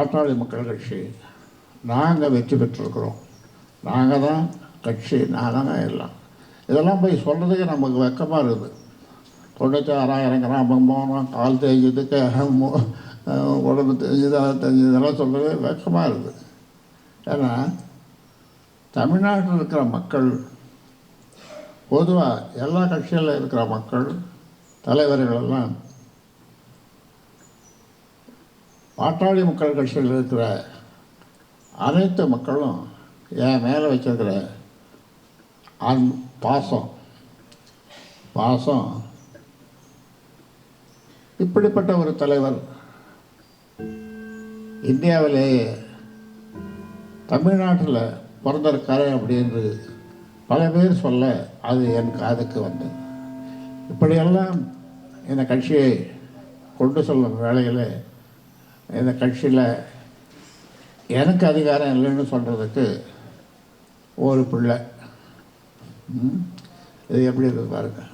பாட்டாளி மக்கள் கட்சி நாங்கள் வெற்றி பெற்றிருக்கிறோம். நாங்கள் தான் கட்சி நாங்கள் தான் எல்லாம். இதெல்லாம் போய் சொல்கிறதுக்கு நமக்கு வெக்கமாக இருக்குது. தொண்ணூற்றி ஆறாயிரம் கிராமம் போனோம் கால் தேய்ஞ்சதுக்கு உடம்பு தெரிஞ்சது அதை தெரிஞ்சது இதெல்லாம் சொல்கிறது வெக்கமாக இருக்குது. ஏன்னா தமிழ்நாட்டில் இருக்கிற மக்கள் பொதுவாக எல்லா கட்சிகளில் இருக்கிற மக்கள் தலைவர்கள் எல்லாம் பாட்டாளி மக்கள் கட்சியில் இருக்கிற அனைத்து மக்களும் என் மேலே வச்சிருக்கிற அன் பாசம். பாசம். இப்படிப்பட்ட ஒரு தலைவர் இந்தியாவிலேயே தமிழ்நாட்டில் பிறந்திருக்காரு அப்படின்னு பல பேர் சொல்ல அது என் காதுக்கு வந்தது. இப்படியெல்லாம் இந்த கட்சியை கொண்டு செல்லும் வேலையில் இந்த கட்சியில் எனக்கு அதிகாரம் இல்லைன்னு சொல்கிறதுக்கு ஒரு பிள்ளை. இது எப்படி இருக்குது பாருங்கள்